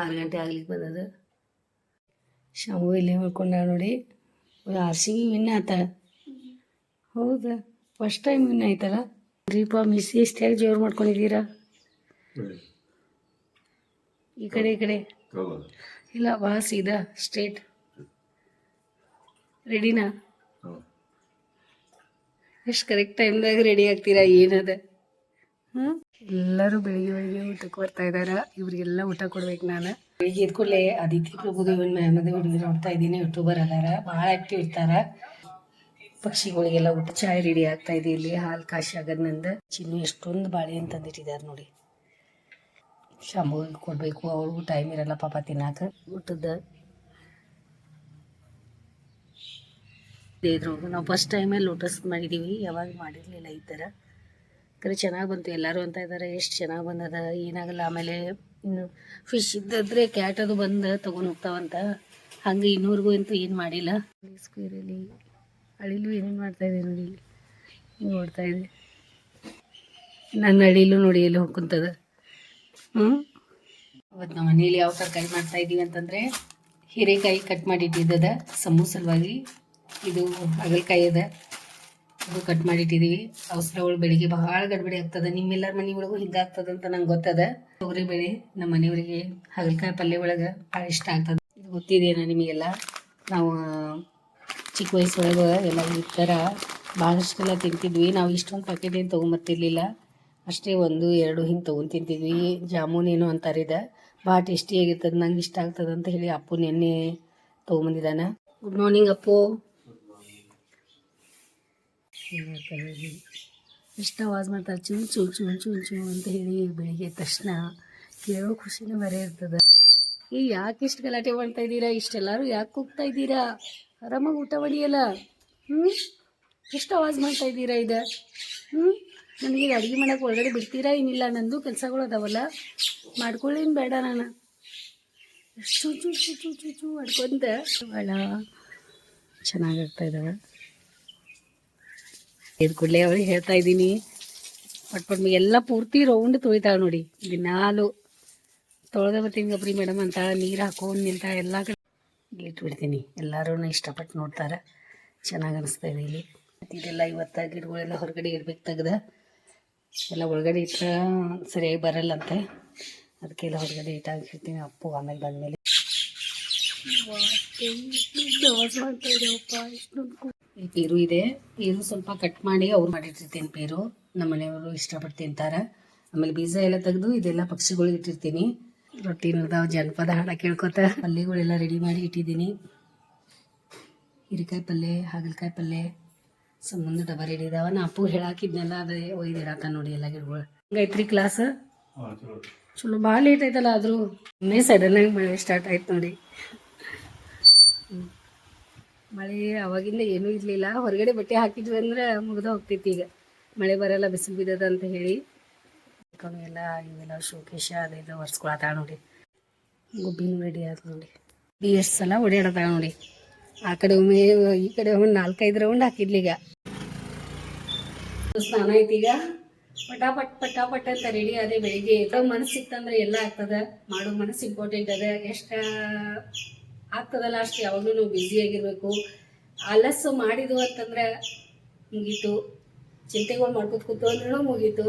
ಆರು ಗಂಟೆ ಆಗ್ಲಿಕ್ಕೆ ಬಂದದ ಶಾಮು ಇಲ್ಲೇ ಮಾಡ್ಕೊಂಡ ನೋಡಿ. ಆರ್ ಸಿ ಬಿ ವಿನ್ ಆತ. ಹೌದಾ? ಫಸ್ಟ್ ಟೈಮ್ ವಿನ್ ಆಯ್ತಲ್ಲ? ದೀಪ ಮಿಸ್ ಎಷ್ಟು ಹೇಗೆ ಜೋರು ಮಾಡ್ಕೊಂಡಿದ್ದೀರಾ? ಈ ಕಡೆ ಈ ಕಡೆ. ಇಲ್ಲ, ಬಾ, ಸೀದಾ ಸ್ಟ್ರೇಟ್ ರೆಡಿನಾ ಎಷ್ಟು ಕರೆಕ್ಟ್ ಟೈಮ್ದಾಗ ರೆಡಿ ಆಗ್ತೀರಾ, ಏನದ? ಹಾಂ ಎಲ್ಲರೂ ಬೆಳಿಗ್ಗೆ ಬೆಳಿಗ್ಗೆ ಊಟಕ್ಕೆ ಬರ್ತಾ ಇದ್ದಾರೆ ಇವರಿಗೆಲ್ಲ ಊಟ ಕೊಡ್ಬೇಕು ನಾನು. ಬೆಳಿಗ್ಗೆ ಎದ್ದ ಕೂಡಲೇ ಆದಿತ್ಯ ಪ್ರಭುದೇವನ್ ಮೆಹಮದೇ ಹುಡುಗಿ ನೋಡ್ತಾ ಇದ್ದೀನಿ. ಯೂಟ್ಯೂಬರ್ ಅದಾರ. ಭಾಳ ಆಕ್ಟಿವ್ ಇರ್ತಾರ. ಪಕ್ಷಿಗಳಿಗೆಲ್ಲ ಊಟ ಚಾಯ್ ರೆಡಿ ಆಗ್ತಾ ಇದೆ ಇಲ್ಲಿ. ಹಾಲು ಕಾಶಿ ಆಗದ್ ನಂದು. ಚಿನ್ನು ಎಷ್ಟೊಂದು ಬಾಳೆ ಅಂತಂದಿಟ್ಟಿದ್ದಾರೆ ನೋಡಿ. ಶಾಂಭವಿಗೆ ಕೊಡಬೇಕು. ಅವ್ರಿಗೂ ಟೈಮ್ ಇರಲ್ಲ ಪಾಪ ತಿನ್ನಾಕ. ಊಟದ ಇದ್ರೊಳಗೆ ನಾವು ಫಸ್ಟ್ ಟೈಮೇ ಲೋಟಸ್ ಮಾಡಿದ್ದೀವಿ ಯಾವಾಗ ಮಾಡಿರಲಿಲ್ಲ ಈ ಥರ ಕರೆ ಚೆನ್ನಾಗಿ ಬಂತು. ಎಲ್ಲರೂ ಅಂತ ಇದ್ದಾರೆ ಎಷ್ಟು ಚೆನ್ನಾಗಿ ಬಂದದ. ಏನಾಗಲ್ಲ. ಆಮೇಲೆ ಇನ್ನು ಫಿಶ್ ಇದ್ದದ್ರೆ ಕ್ಯಾಟ್ ಅದು ಬಂದು ತೊಗೊಂಡು ಹೋಗ್ತಾವಂತ. ಹಂಗೆ ಇನ್ನೂರಿಗೂ ಅಂತೂ ಏನು ಮಾಡಿಲ್ಲ. ಸ್ಕ್ವೇರಲ್ಲಿ ಅಳಿಲು ಏನೇನು ಮಾಡ್ತಾ ಇದೆ ನೋಡಿ. ಇಲ್ಲಿ ಹಿಂಗೆ ನನ್ನ ಅಳಿಲು ನೋಡಿ ಎಲ್ಲಿ ಹೋಗ್ಕೊಂತದ ಹ್ಞೂ ಅವತ್ತು ನಮ್ಮ ಮನೇಲಿ ಯಾವ ತರಕಾರಿ ಮಾಡ್ತಾ ಇದ್ದೀವಿ ಅಂತಂದರೆ ಹೀರೆಕಾಯಿ ಕಟ್ ಮಾಡಿಟ್ಟಿದ್ದದ. ಸಮೂ ಸಲುವಾಗಿ ಇದು ಹಾಗಲಕಾಯಿ ಅದ ಅದು ಕಟ್ ಮಾಡಿಟ್ಟಿದ್ದೀವಿ ಅವಸರಗಳು ಬೆಳಿಗ್ಗೆ ಬಹಳ ಗಡ್ಬಡಿ ಆಗ್ತದೆ. ನಿಮ್ಮೆಲ್ಲರ ಮನೆ ಒಳಗೂ ಹಿಂಗಾಗ್ತದ ಅಂತ ನಂಗೆ ಗೊತ್ತದ. ತೊಗರಿ ಬೇಳೆ ನಮ್ಮ ಮನೆಯವರಿಗೆ ಹಾಗಲಕಾಯಿ ಪಲ್ಯ ಒಳಗೆ ಭಾಳ ಇಷ್ಟ ಆಗ್ತದೆ. ಇದು ಗೊತ್ತಿದೆಯಾ ನಿಮಗೆಲ್ಲ? ನಾವು ಚಿಕ್ಕ ವಯಸ್ಸೊಳಗೆ ಎಲ್ಲ ಈ ಥರ ಭಾಳಷ್ಟೆಲ್ಲ ತಿಂತಿದ್ವಿ. ನಾವು ಇಷ್ಟೊಂದು ಪ್ಯಾಕೆಟ್ ಏನು ತೊಗೊಂಬರ್ತಿರ್ಲಿಲ್ಲ. ಅಷ್ಟೇ ಒಂದು, ಎರಡು ಹಿಂಗೆ ತೊಗೊಂಡು ತಿಂತಿದ್ವಿ. ಜಾಮೂನ್ ಏನು ಅಂತಾರಿದ ಇದು. ಭಾಳ ಟೇಸ್ಟಿಯಾಗಿರ್ತದೆ ನಂಗೆ ಇಷ್ಟ ಆಗ್ತದೆ ಅಂತ ಹೇಳಿ ಅಪ್ಪು ನೆನ್ನೆ ತೊಗೊಂಬಂದಿದ್ದಾನೆ. Good morning Appu. ಎಷ್ಟು ಆವಾಜ್ ಮಾಡ್ತಾರೆ ಚುಂಚು ಚೂ ಚೂ ಚೂ ಅಂತ ಹೇಳಿ ಬೆಳಿಗ್ಗೆ ತಕ್ಷಣ ಕೇಳೋ ಖುಷಿನೇ ಬೇರೆ ಇರ್ತದೆ. ಈ ಯಾಕೆ ಇಷ್ಟು ಗಲಾಟೆ ಮಾಡ್ತಾ ಇದ್ದೀರಾ? ಇಷ್ಟೆಲ್ಲರೂ ಯಾಕೆ ಕೂಗ್ತಾ ಇದ್ದೀರಾ? ಆರಾಮಾಗಿ ಊಟ ಮಾಡಿಯಲ್ಲ? ಹ್ಞೂ ಎಷ್ಟು ಆವಾಜ್ ಮಾಡ್ತಾ ಇದ್ದೀರಾ ಇದು ಹ್ಞೂ ನನಗೆ ಅಡುಗೆ ಮಾಡೋಕೆ ಒಳಗಡೆ ಬಿಡ್ತೀರಾ ಏನಿಲ್ಲ? ನಂದು ಕೆಲಸಗಳು ಅದಾವಲ್ಲ. ಮಾಡ್ಕೊಳ್ಳೇನು ಬೇಡ ನಾನು. ಚೂ ಚೂ ಚೂ ಚೂ ಚೂ ಚೂ ಅಡ್ಕೊಂತ ಭಾಳ ಚೆನ್ನಾಗಾಗ್ತಾ ಇದ್ದಾವೆ ಇದು ಕೂಡಲೇ ಅವ್ರಿಗೆ ಹೇಳ್ತಾ ಇದ್ದೀನಿ. ಪಟ್ ಪಟ್ ಎಲ್ಲ ಪೂರ್ತಿ ರೌಂಡ್ ತೊಳಿತಾಳೆ ನೋಡಿ. ದಿನಾಲು ತೊಳೆದ ಬರ್ತೀನಿ ಗಬ್ರಿ ಮೇಡಮ್ ಅಂತ, ನೀರು ಹಾಕೊಂಡು ನಿಂತ ಎಲ್ಲ ಕಡೆ. ಇಲ್ಲಿ ಇಟ್ಬಿಡ್ತೀನಿ ಎಲ್ಲರೂ ಇಷ್ಟಪಟ್ಟು ನೋಡ್ತಾರೆ. ಚೆನ್ನಾಗಿ ಅನಿಸ್ತಾ ಇದೆ ಇಲ್ಲಿ. ಇದೆಲ್ಲ ಇವತ್ತು ಗಿಡಗಳೆಲ್ಲ ಹೊರಗಡೆ ಇಡ್ಬೇಕು ತೆಗ್ದ. ಎಲ್ಲ ಒಳಗಡೆ ಇಟ್ಟ ಸರಿಯಾಗಿ ಬರಲ್ಲಂತೆ. ಅದಕ್ಕೆಲ್ಲ ಹೊರಗಡೆ ಇಟ್ಟಾಕಿರ್ತೀನಿ ಅಪ್ಪು ಆಮೇಲೆ ಬಂದಮೇಲೆ. ಈ ಪೀರು ಇದೆ. ಪೀರು ಸ್ವಲ್ಪ ಕಟ್ ಮಾಡಿ ಅವ್ರು ಮಾಡಿಟ್ಟಿರ್ತೀನಿ ಪೇರು. ನಮ್ಮ ಮನೆಯವರು ಇಷ್ಟಪಟ್ಟು ತಿಂತಾರೆ. ಆಮೇಲೆ ಬೀಜ ಎಲ್ಲ ತೆಗೆದು ಇದೆಲ್ಲ ಪಕ್ಷಿಗಳಿಗೆ ಇಟ್ಟಿರ್ತೀನಿ. ರೊಟ್ಟಿ ಅದಾವ ಜನಪದ ಹಾಡ ಕೇಳ್ಕೊತ ಪಲ್ಯಗಳೆಲ್ಲ ರೆಡಿ ಮಾಡಿ ಇಟ್ಟಿದ್ದೀನಿ. ಹೀರೆಕಾಯಿ ಪಲ್ಯ ಹಾಗಲಕಾಯಿ ಪಲ್ಯ ಸಂಬಂಧ ಡಬ್ಬ ರೆಡಿ ಇದಾವ. ನಾ ಅಪ್ಪು ಹೇಳಾಕಿದ್ನೆಲ್ಲ ಅದೇ ಒಯ್ದು ಇಡಾಕ ನೋಡಿ ಎಲ್ಲ ಗಿಡಗಳು. ಹಂಗೈತ್ರಿ ಕ್ಲಾಸ್ ಚಲೋ ಭಾಳ ಲೇಟ್ ಆಯ್ತಲ್ಲ ಆದರೂ ಇನ್ನೇ ಆಗಿ ಮಳೆ ಸ್ಟಾರ್ಟ್ ಆಯ್ತು ನೋಡಿ. ಮಳೆ ಅವಾಗಿಂದ ಏನೂ ಇರಲಿಲ್ಲ. ಹೊರಗಡೆ ಬಟ್ಟೆ ಹಾಕಿದ್ವಿ ಅಂದ್ರೆ ಮುಗಿದು ಹೋಗ್ತೈತಿ ಈಗ. ಮಳೆ ಬರಲ್ಲ ಬಿಸಿಲು ಬಿದ್ದದ ಅಂತ ಹೇಳಿ. ಎಲ್ಲ ಇವೆಲ್ಲ ಶೋಕೇಶ ಅದು ಇದು ಒರೆಸ್ಕೊಳತ್ತಾಳ ನೋಡಿ. ಗುಬ್ಬಿನ ರೆಡಿ ಆಯ್ತು ನೋಡಿ. ಬಿ ಎಷ್ಟು ಸಲ ಓಡಾಡತ್ತಾಳ ನೋಡಿ. ಆ ಕಡೆ ಒಮ್ಮೆ ಈ ಕಡೆ ಒಮ್ಮೆ ನಾಲ್ಕೈದು ರೌಂಡ್ ಹಾಕಿದ್ಲಿ ಈಗ. ಸ್ನಾನ ಐತಿ ಈಗ. ಪಟಾಪಟ್ ಪಟಾಪಟ್ ಅಂತ ರೆಡಿ ಅದೇ ಬೆಳಿಗ್ಗೆ. ಎಷ್ಟೋ ಮನಸ್ಸು ಸಿಕ್ತಂದ್ರೆ ಎಲ್ಲ ಆಗ್ತದ. ಮಾಡೋ ಮನಸ್ಸು ಇಂಪಾರ್ಟೆಂಟ್ ಅದ. ಎಷ್ಟ ಆಗ್ತದಲ್ಲ ಅಷ್ಟು, ಯಾವಾಗಲೂ ನಾವು ಬ್ಯುಸಿ ಆಗಿರ್ಬೇಕು. ಆಲಸ್ಸು ಮಾಡಿದ್ವು ಅಂತಂದ್ರೆ ಮುಗೀತು. ಚಿಂತೆಗಳು ಮಾಡ್ಕೊತ ಕೂತು ಅಂದ್ರೂ ಮುಗೀತು.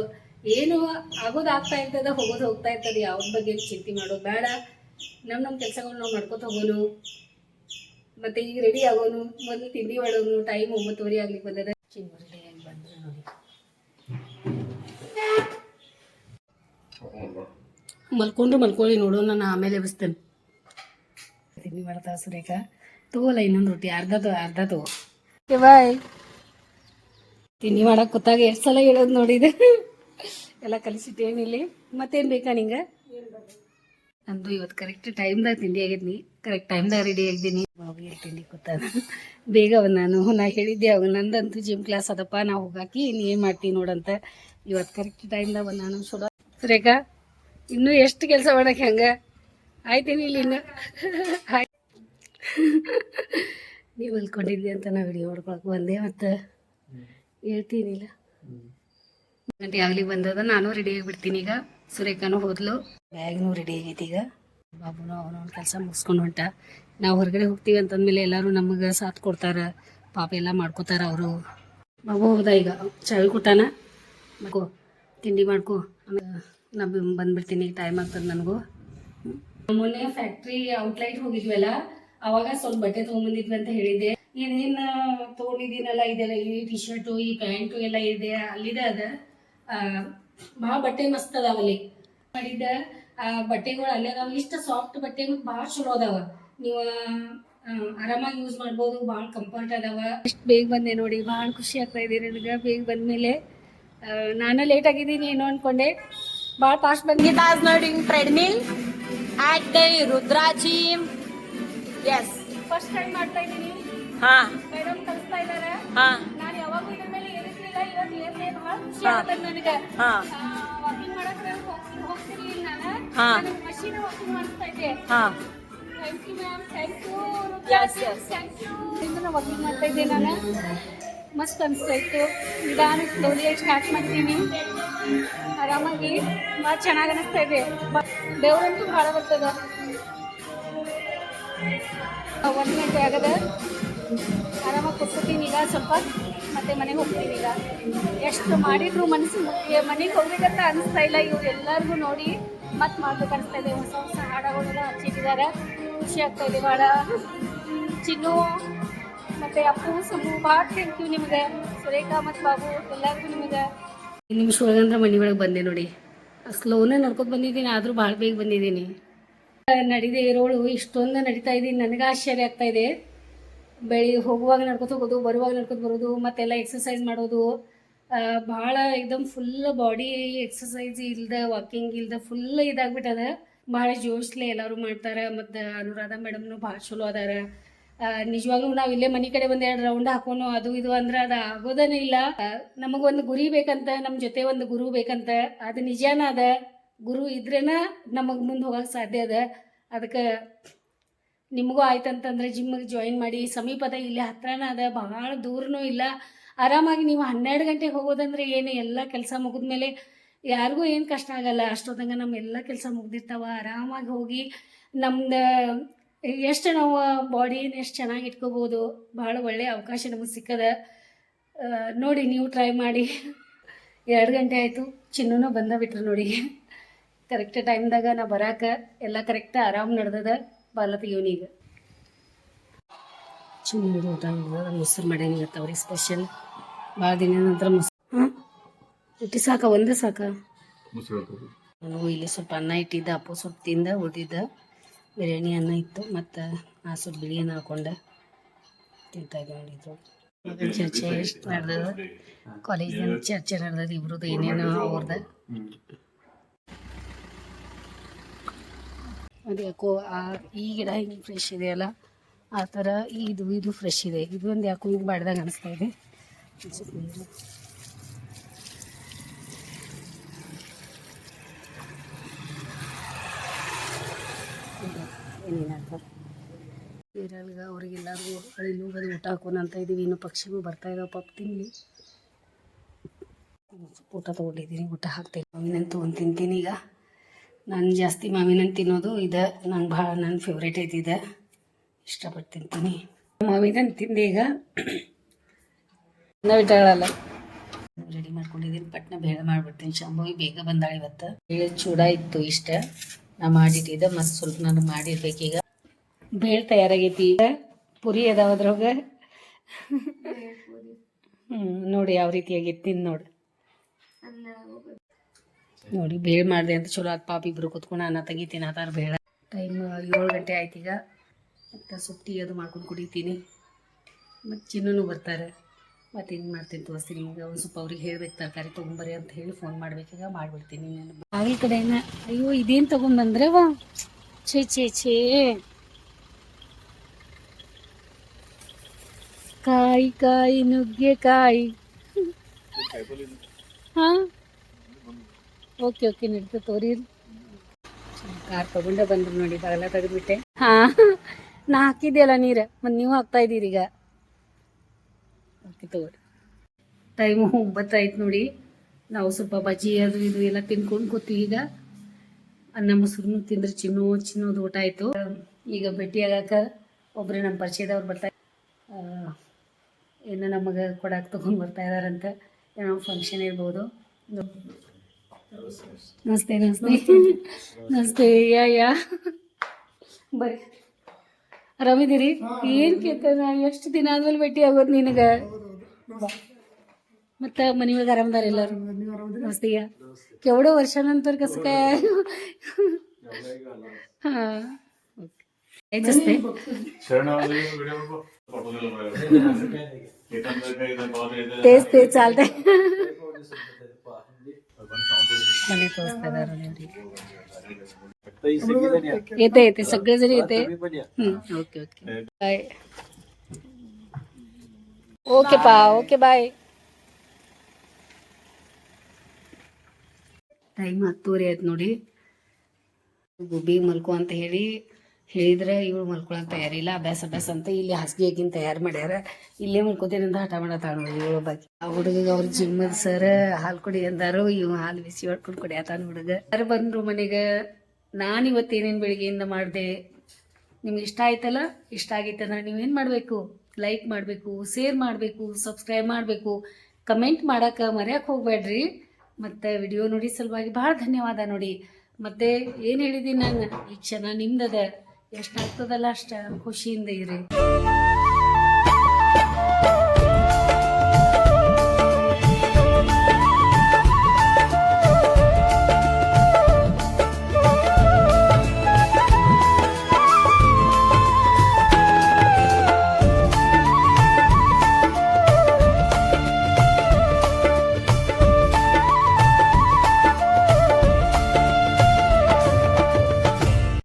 ಏನು ಆಗೋದು ಆಗ್ತಾ ಇರ್ತದ, ಹೋಗೋದು ಹೋಗ್ತಾ ಇರ್ತದೆ. ಯಾವ್ದ ಬಗ್ಗೆ ಚಿಂತೆ ಮಾಡೋ ಬೇಡ. ನಮ್ಮ ನಮ್ಮ ಕೆಲಸಗಳು ನಾವು ಮಾಡ್ಕೊತ ಹೋಗೋನು. ಮತ್ತೆ ಈಗ ರೆಡಿ ಆಗೋನು. ಮೊದಲು ತಿಂಡಿ ಮಾಡೋನು. ಟೈಮ್ ಒಂಬತ್ತುವರೆ ಆಗ್ಲಿಕ್ಕೆ ಬಂದದ. ಮಲ್ಕೊಂಡು ಮಲ್ಕೊಳ್ಳಿ ನೋಡೋಣ ನಾನು ಆಮೇಲೆ ಎಬ್ಸ್ತೇನೆ ತಿಂಡಿ ಮಾಡ್ತಾ ಸುರೇಖ ತೋಲ ಇನ್ನೊಂದು ರೊಟ್ಟಿ ಅರ್ಧ ತಗೋ ಅರ್ಧ ಓಕೆ ಬಾಯ್. ತಿಂಡಿ ಮಾಡಕ್ಕೆ ಕೂತಾಗ ಎಷ್ಟು ಸಲ ಹೇಳೋದು ನೋಡಿದೆ ಎಲ್ಲ ಕಲಿಸಿಟ್ಟೇನಿಲ್ಲಿ ಮತ್ತೇನ್ ಬೇಕಾ ನಿಂಗೆ? ನಂದು ಇವತ್ತು ಕರೆಕ್ಟ್ ಟೈಮ್ದಾಗ ತಿಂಡಿ ಆಗಿದ್ನಿ. ಕರೆಕ್ಟ್ ಟೈಮ್ದಾಗ ರೆಡಿ ಆಗಿದ್ದೀನಿ. ಬಾಬು ತಿಂಡಿ ಕೂತಾನ ಬೇಗ ಅವ ನಾನು. ನಾ ಹೇಳಿದ್ದೆ ಅವಾಗ ನಂದಂತೂ ಜಿಮ್ ಕ್ಲಾಸ್ ಅದಪ್ಪ ನಾ ಹೋಗಾಕಿ ನೀ ಏನು ಮಾಡ್ತೀನಿ ನೋಡಂತ ಇವತ್ತು ಕರೆಕ್ಟ್ ಟೈಮ್ದಾಗ ಒಂದು ನಾನು ಸುಡ ರೇಖಾ ಇನ್ನೂ ಎಷ್ಟು ಕೆಲಸ ಮಾಡಕ್ಕೆ ಹಂಗೆ? ಆಯ್ತೇನಿ ಇಲ್ಲಿ ಇನ್ನು ಆಯ್ತು ನೀವು ಹೊಲ್ಕೊಂಡಿದ್ದೆ ಅಂತ ನಾ ವಿಡಿಯೋ ಮಾಡ್ಕೊಳಕ್ಕೆ ಬಂದೆ, ಮತ್ತು ಹೇಳ್ತೀನಿಲ್ಲ. ಗಂಟೆ ಆಗ್ಲಿ ಬಂದದ, ನಾನು ರೆಡಿ ಆಗಿಬಿಡ್ತೀನಿ ಈಗ. ಸುರೇಖಾನು ಹೋದ್ಲು. ಬ್ಯಾಗ್ನು ರೆಡಿ ಆಗೈತಿ ಈಗ. ಬಾಬುನು ಅವನವನ ಕೆಲಸ ಮುಗಿಸ್ಕೊಂಡು ಹೊಂಟ. ನಾವು ಹೊರಗಡೆ ಹೋಗ್ತೀವಿ ಅಂತಂದ್ಮೇಲೆ ಎಲ್ಲರೂ ನಮಗೆ ಸಾಥ್ ಕೊಡ್ತಾರೆ. ಪಾಪ ಎಲ್ಲ ಮಾಡ್ಕೋತಾರೆ ಅವರು. ಬಾಬು ಹೋದ ಈಗ ಚಾವಿ ಕೊಟ್ಟಾನ ತಿಂಡಿ ಮಾಡ್ಕೊ. ಆಮೇಲೆ ನಾ ಬಂದ್ಬಿಡ್ತೀನಿ ಟೈಮ್ ಆಗ್ತದೆ ನನಗೂ. ಮೊನ್ನೆ ಫ್ಯಾಕ್ಟ್ರಿ ಔಟ್ಲೈಟ್ ಹೋಗಿದ್ವಲ್ಲ ಅವಾಗ ಸ್ವಲ್ಪ ಬಟ್ಟೆ ತೊಗೊಂಬಂದಿದ್ವಿ ಅಂತ ಹೇಳಿದ್ದೆ. ಇದೇನ್ ತೊಗೊಂಡಿದ್ದೀನಲ್ಲ ಇದೆಲ್ಲ ಈ ಟಿ ಶರ್ಟು ಈ ಪ್ಯಾಂಟು ಎಲ್ಲ ಇದೆ ಅಲ್ಲಿದೆ ಅದ. ಭಾಳ ಬಟ್ಟೆ ಮಸ್ತ್ ಅದಾವಲ್ಲಿ. ಮಾಡಿದ್ದ ಆ ಬಟ್ಟೆಗಳು ಅಲ್ಲೇ ಅದಾವ. ಇಷ್ಟ ಸಾಫ್ಟ್ ಬಟ್ಟೆಗಳು ಭಾಳ ಚಲೋ ಅದಾವ. ನೀವು ಆರಾಮಾಗಿ ಯೂಸ್ ಮಾಡ್ಬೋದು ಭಾಳ ಕಂಫರ್ಟ್ ಅದಾವ. ಎಷ್ಟು ಬೇಗ ಬಂದೆ ನೋಡಿ ಭಾಳ ಖುಷಿ ಆಗ್ತಾ ಇದೆ ನನಗೆ ಬೇಗ ಬಂದ್ಮೇಲೆ. ನಾನು ಲೇಟ್ ಆಗಿದ್ದೀನಿ ಏನೋ ಅನ್ಕೊಂಡೆ. ಭಾಳ ಫಾಸ್ಟ್ ಬಂದಿ ನೋಡಿ doing treadmill at ಎಸ್ Rudra ಫಸ್ಟ್ ಟೈಮ್ ಮಾಡ್ತಾ ಇದ್ದೀನಿ. ಹಾ. ಮೇಡಮ್ ಕಲಿಸ್ತಾ ಇದ್ದಾರೆ. ಹಾ. ನಾನು ಯಾವಾಗೂ ಇದ್ರ ಮೇಲೆ ಏರಿರ್ಲಿಲ್ಲ ಇವತ್ತು ಏರ್ಲಿ ಬಹಳ ಖುಷಿ ಹಾ. ಆಗ್ತದೆ ನನಗೆ. ಹಾ. ವಾಕಿಂಗ್ ಮಾಡಕ್ಕೆ ಹೋಗ್- ಹೋಗ್ತಿರ್ಲಿಲ್ಲ ನಾನು. ಹಾ. ನನಗೆ ಮಷೀನ್ ವಾಕಿಂಗ್ ಮಾಡಿಸ್ತಾ ಇದ್ದೆ. ಹಾ. Thank you ma'am thank you yes. Thank you ಇದನ್ನ ವಾಕಿಂಗ್ ಮಾಡ್ತಾ ಇದ್ದೆ ನಾನು. ಮಸ್ತ್ ಅನಿಸ್ತಾ ಇತ್ತು. ನಿಧಾನ ಸ್ಲೋಲಿ ಸ್ಟಾರ್ಟ್ ಮಾಡ್ತೀನಿ. ಆರಾಮಾಗಿ? ಭಾಳ ಚೆನ್ನಾಗಿ ಅನಿಸ್ತಾ ಇದೆ. ಬೆವರಂತೂ ಭಾಳ ಬರ್ತದ. ಒಂದು ಗಂಟೆ ಆಗದ. ಆರಾಮಾಗಿ ಕೂತ್ಕೋತೀನಿ ಈಗ ಸ್ವಲ್ಪ. ಮತ್ತೆ ಮನೆಗೆ ಹೋಗ್ತೀನಿ ಈಗ. ಎಷ್ಟು ಮಾಡಿದ್ರು ಮನಸ್ಸು ಮನೆಗೆ ಹೋಗ್ಬೇಕಂತ ಅನಿಸ್ತಾ ಇಲ್ಲ. ಇವ್ರು ಎಲ್ಲರಿಗೂ ನೋಡಿ ಮತ್ತೆ ಮಾಡ್ಬೇಕು ಅನಿಸ್ತಾ ಇದೆ. ಹೊಸ ಹೊಸ ಹಾಡಗಳೆಲ್ಲ ಹಚ್ಚಿಟ್ಟಿದ್ದಾರೆ ಖುಷಿ ಆಗ್ತಾ ಇದೆ ಭಾಳ ಚಿನ್ನು ಮತ್ತೆ ಅಪ್ಪು ಸಮು ಭಾಳ ಥ್ಯಾಂಕ್ ಯು ನಿಮಗೆ. ಸುರೇಖಾ ಮತ್ತು ಬಾಬು, ಎಲ್ಲರಿಗೂ ನಿಮಗೆ. ನಿಮಿಷ ಒಳಗಂದ್ರೆ ಮನೆ ಒಳಗೆ ಬಂದೆ ನೋಡಿ. ಸ್ಲೋನೇ ನಡ್ಕೊತ ಬಂದಿದ್ದೀನಿ, ಆದರೂ ಭಾಳ ಬೇಗ ಬಂದಿದ್ದೀನಿ. ನಡಿದೆ ಇರೋಳು, ಇಷ್ಟೊಂದು ನಡೀತಾ ಇದ್ದೀನಿ ನನಗೆ ಆಶ್ಚರ್ಯ ಆಗ್ತಾ ಇದೆ. ಬೆಳಿ ಹೋಗುವಾಗ ನಡ್ಕೊತ ಹೋಗೋದು, ಬರುವಾಗ ನಡ್ಕೊತ ಬರೋದು, ಮತ್ತೆಲ್ಲ ಎಕ್ಸಸೈಸ್ ಮಾಡೋದು. ಭಾಳ ಎಕ್ದಮ್ ಫುಲ್ ಬಾಡಿ ಎಕ್ಸಸೈಸ್ ಇಲ್ದ ವಾಕಿಂಗ್ ಇಲ್ದ ಫುಲ್ ಇದಾಗ್ಬಿಟ್ಟದ. ಭಾಳ ಜೋಶ್ಲೆ ಎಲ್ಲರೂ ಮಾಡ್ತಾರೆ, ಮತ್ತು ಅನುರಾಧ ಮೇಡಮ್ನು ಭಾಳ ಚಲೋ ಅದಾರ. ನಿಜವಾಗ್ಲೂ ನಾವು ಇಲ್ಲೇ ಮನೆ ಕಡೆ ಒಂದ್ ಎರಡು ರೌಂಡ್ ಹಾಕೋನು, ಅದು ಇದು ಅಂದ್ರೆ ಅದು ಆಗೋದನೇ ಇಲ್ಲ. ನಮಗೊಂದು ಗುರಿ ಬೇಕಂತ ನಮ್ಮ ಜೊತೆ ಒಂದು ಗುರು ಬೇಕಂತ, ಅದು ನಿಜಾನ ಅದ. ಗುರು ಇದ್ರೇನ ನಮಗೆ ಮುಂದೆ ಹೋಗಕ್ಕೆ ಸಾಧ್ಯ ಅದ. ಅದಕ್ಕೆ ನಿಮಗೂ ಆಯ್ತಂತಂದ್ರೆ ಜಿಮ್ಗೆ ಜಾಯಿನ್ ಮಾಡಿ, ಸಮೀಪದ ಇಲ್ಲಿ ಹತ್ರನ ಅದ ಭಾಳ ದೂರನೂ ಇಲ್ಲ. ಆರಾಮಾಗಿ ನೀವು ಹನ್ನೆರಡು ಗಂಟೆಗೆ ಹೋಗೋದಂದ್ರೆ ಏನು, ಎಲ್ಲ ಕೆಲಸ ಮುಗಿದ್ಮೇಲೆ ಯಾರಿಗೂ ಏನು ಕಷ್ಟ ಆಗಲ್ಲ. ಅಷ್ಟೊತ್ತಂಗೆ ನಮ್ಮ ಎಲ್ಲ ಕೆಲಸ ಮುಗ್ದಿರ್ತಾವ. ಆರಾಮಾಗಿ ಹೋಗಿ ನಮ್ದು ಎಷ್ಟು ನಾವು ಬಾಡಿನ ಎಷ್ಟು ಚೆನ್ನಾಗಿ ಇಟ್ಕೋಬೋದು? ಭಾಳ ಒಳ್ಳೆಯ ಅವಕಾಶ ನಮಗೆ ಸಿಕ್ಕದ. ನೋಡಿ ನೀವು ಟ್ರೈ ಮಾಡಿ. ಎರಡು ಗಂಟೆ ಆಯಿತು. ಚಿನ್ನೂ ಬಂದ ಬಿಟ್ರು ನೋಡಿ. ಕರೆಕ್ಟ್ ಟೈಮ್ದಾಗ ನಾ ಬರಾಕ ಎಲ್ಲ ಕರೆಕ್ಟ್ ಆರಾಮ್ ನಡೆದದ ಬಾಲ ಇವ್ನಿಗೆ. ಚಿನ್ನದು ಊಟ ಮೊಸರು ಅವ್ರಿಗೆ ಸ್ಪೆಷಲ್ ಭಾಳ ದಿನ ನಂತರ ಮೊಸರು. ಹಾಂ? ರೊಟ್ಟಿ ಸಾಕ? ಒಂದೇ ಸಾಕ? ಇಲ್ಲಿ ಸ್ವಲ್ಪ ಅನ್ನ ಇಟ್ಟಿದ್ದ ಅಪ್ಪು ಸ್ವಲ್ಪ ತಿಂದ ಉಳಿದಿದ್ದ. ಬಿರಿಯಾನಿ ಅನ್ನ ಇತ್ತು, ಮತ್ತು ಹಸು ಬಿರಿಯಾನಿ ಹಾಕೊಂಡು ತಿಂತಾ ಇದ್ದೆ ನೋಡಿದ್ರು ಮಗನ ಚರ್ಚೆ? ಎಷ್ಟು ನಡೆದದ? ಕಾಲೇಜ್ ಚರ್ಚೆ ನಡೆದದ? ಇಬ್ರದ್ದು ಏನೇನು ಅವ್ರದ್ದು ಅದು ಯಾಕೋ ಆ ಈ ಗಿಡ ಹಿಂಗೆ ಫ್ರೆಶ್ ಇದೆಯಲ್ಲ, ಆ ಥರ ಇದು ಇದು ಫ್ರೆಶ್ ಇದೆ. ಇದು ಒಂದು ಯಾಕೋ ಹಿಂಗೆ ಬಾಡ್ದಾಗ ಅನಿಸ್ತಾ ಇದೆ. ಒಂದ್ ಹೇಳ್ತಾರೆ ನೀರು. ಇದು ಏನೇನಾಗ್ತದೆ ನೀರಲ್ಗ ಅವ್ರಿಗೆಲ್ಲರಿಗೂ ಅಳಿಲು ಬದು ಊಟ ಹಾಕೋಣ ಅಂತ ಇದ್ದೀವಿ ಇನ್ನು ಪಕ್ಷಿಗಳು ಬರ್ತಾ ಇದಾವೆ ಪಾಪ ತಿನ್ನಲಿ ಊಟ ತೊಗೊಂಡಿದ್ದೀನಿ. ಊಟ ಹಾಕ್ತೀನಿ. ಮಾವಿನ ತೊಗೊಂಡು ತಿಂತೀನಿ ಈಗ. ನಾನು ಜಾಸ್ತಿ ಮಾವಿನ ತಿನ್ನೋದು ಇದೆ. ನಂಗೆ ಭಾಳ ನನ್ನ ಫೇವ್ರೇಟ್ ಐತಿ ಇದೆ. ಇಷ್ಟಪಟ್ಟು ತಿಂತೀನಿ. ಮಾವಿನ ತಿಂದೆ ಈಗ. ಇಟ್ಟಾಳಲ್ಲ ರೆಡಿ ಮಾಡ್ಕೊಂಡಿದ್ದೀನಿ ಪಟ್ನ ಬೇಳೆ ಮಾಡ್ಬಿಡ್ತೀನಿ. ಶಂಭವಿ ಬೇಗ ಬಂದಾಳೆ ಇವತ್ತು. ಬೇಳೆ ಚೂಡ ಇತ್ತು ಇಷ್ಟ. ನಾ ಮಾಡಿಟ್ಟಿದ್ದೆ, ಮತ್ತು ಸ್ವಲ್ಪ ನನಗೆ ಮಾಡಿರ್ಬೇಕೀಗ ಬೇಳೆ ತಯಾರಾಗೈತಿ ಈಗ. ಪುರಿ ಅದಾವ ಅದ್ರೊಳಗೆ ಹ್ಞೂ ನೋಡಿ ಯಾವ ರೀತಿ ಆಗೈತಿ ತಿಂದು ನೋಡಿ. ನೋಡಿ, ಬೇಳೆ ಮಾಡಿದೆ ಅಂತ ಚಲೋ ಆತ್ ಪಾಪ ಇಬ್ರು ಕುತ್ಕೊಂಡು ಅನ್ನ ತೆಗಿತೀನಿ ಅದಾರ ಬೇಳೆ. ಟೈಮ್ ಏಳು ಗಂಟೆ ಆಯ್ತು ಈಗ. ಮತ್ತು ಸುಟ್ಟಿ ಅದು ಮಾಡ್ಕೊಂಡು ಕುಡಿತೀನಿ. ಮತ್ತು ಚಿನ್ನೂ ಬರ್ತಾರೆ. ಮತ್ತು ಏನ್ ಮಾಡ್ತೀನಿ ತೋರಿಸ್ತೀನಿ. ಈಗ ಒಂದು ಸ್ವಲ್ಪ ಅವ್ರಿಗೆ ಹೇಳ್ಬೇಕು, ತರಕಾರಿ ತಗೊಂಬರಿ ಅಂತ ಹೇಳಿ ಫೋನ್ ಮಾಡ್ಬೇಕೀಗ ಮಾಡ್ಬಿಡ್ತೀನಿ ನಾನು ಬಾಗಿಲ ಕಡೆನ. ಅಯ್ಯೋ, ಇದೇನ್ ತೊಗೊಂಬಂದ್ರೆ ವಾ ಛೇ ಛೇ ಛೇ. ಕಾಯಿ ಕಾಯಿ ನುಗ್ಗೆಕಾಯಿ ಹಾ? ಓಕೆ ಓಕೆ ನಡೀತದೆ ತೋರಿ. ಕಾರ್ ತಗೊಂಡೆ ಬಂದ್ರು ನೋಡಿ, ಬಾಗಲ ತೆಗೆದ್ಬಿಟ್ಟೆ ಹಾ. ನಾ ಹಾಕಿದ್ಯಲ್ಲ ನೀರು. ಮತ್ತು ನೀವು ಹಾಕ್ತಾ ಇದ್ದೀರಿ ಈಗ. ತಗೋರಿ ಟೈಮು ಒಂಬತ್ತು ಆಯ್ತು ನೋಡಿ. ನಾವು ಸ್ವಲ್ಪ ಬಜ್ಜಿ ಅದು ಇದು ಎಲ್ಲ ತಿನ್ಕೊಂಡು ಕೂತೀವಿ ಈಗ. ಅನ್ನ ಮೊಸರು ತಿಂದ್ರೆ ಚಿನ್ನೋ ಚಿನ್ನೋದು ಊಟ ಆಯಿತು. ಈಗ ಭೇಟಿ ಆಗಾಕ ಒಬ್ಬರು ನಮ್ಮ ಪರಿಚಯದವ್ರು ಬರ್ತಾ ಏನು ನಮಗೆ ಕೊಡಕ್ಕೆ ತೊಗೊಂಡು ಬರ್ತಾ ಇದಾರಂತ ಏನೋ ಫಂಕ್ಷನ್ ಇರ್ಬೋದು. ನಮಸ್ತೆ ನಮಸ್ತೆ. ನಮಸ್ತೆ, ಯಾ ಯಾ. ಬರ್ರಿ ಆರಾಮಿದ್ದೀರಿ ಏನು ಕೇಳ್ತಾನ ಎಷ್ಟು ದಿನ ಆದ್ಮೇಲೆ ಭೇಟಿ ಆಗೋದು ನಿನಗೆ ಮತ್ತು ಮನೆಯೊಳಗೆ ಆರಾಮದಾರ ಎಲ್ಲರೂ ನಮಸ್ತೆಯ केवढं वर्षानंतर कसं काय हां हेच असते शरणावली व्हिडिओ पाठवलेला पाहिजे एकंदर काही इथं call येते. तेच ते चालतंय मने तोचता दारू येते येते सगळे जरी येते hmm, okay okay bye okay पा ओके बाय ಟೈಮ್ ಹತ್ತೂವರೆ ಆಯ್ತು ನೋಡಿ ಗುಬ್ಬಿ ಮಲ್ಕೋ ಅಂತ ಹೇಳಿ ಹೇಳಿದ್ರೆ ಇವಳು ಮಲ್ಕೊಳಕ್ ತಯಾರಿಲ್ಲ ಅಭ್ಯಾಸ ಅಭ್ಯಾಸ ಅಂತ ಇಲ್ಲಿ ಹಾಸಿಗೆಗಿಂತ ತಯಾರು ಮಾಡ್ಯಾರ ಇಲ್ಲೇ ಮಲ್ಕೋತೀನಿ ಅಂತ ಹಠ ಮಾಡತ್ತಾಳ ನೋಡಿ ಇವಳು ಬಾಕಿ ಆ ಹುಡುಗಿಗೆ ಅವ್ರ ಜಿಮ್ಮದ ಸರ್ ಹಾಲು ಕುಡಿ ಅಂದಾರು ಇವ್ ಹಾಲು ಬಿಸಿ ಹೊಡ್ಕೊಂಡು ಕುಡಿಯತಾನ ಹುಡುಗ ಯಾರು ಬಂದ್ರು ಮನೆಗೆ ನಾನು ಇವತ್ತು ಏನೇನು ಬೆಳಿಗ್ಗೆಯಿಂದ ಮಾಡಿದೆ, ನಿಮ್ಗೆ ಇಷ್ಟ ಆಯ್ತಲ್ಲ? ಇಷ್ಟ ಆಗಿತ್ತು ಅಂದ್ರೆ ನೀವೇನು ಮಾಡಬೇಕು? ಲೈಕ್ ಮಾಡಬೇಕು ಶೇರ್ ಮಾಡಬೇಕು ಸಬ್ಸ್ಕ್ರೈಬ್ ಮಾಡಬೇಕು. ಕಮೆಂಟ್ ಮಾಡೋಕೆ ಮರೆಯಕ್ಕೆ ಹೋಗ್ಬೇಡ್ರಿ ಮತ್ತು ವಿಡಿಯೋ ನೋಡಿ ಸಲುವಾಗಿ ಭಾಳ ಧನ್ಯವಾದ ನೋಡಿ. ಮತ್ತು ಏನು ಹೇಳಿದ್ದೀನಿ ನಾನು? ಈ ಕ್ಷಣ ನಿಮ್ದದ. ಎಷ್ಟು ಆಗ್ತದಲ್ಲ ಅಷ್ಟು ಖುಷಿಯಿಂದ ಇರಿ.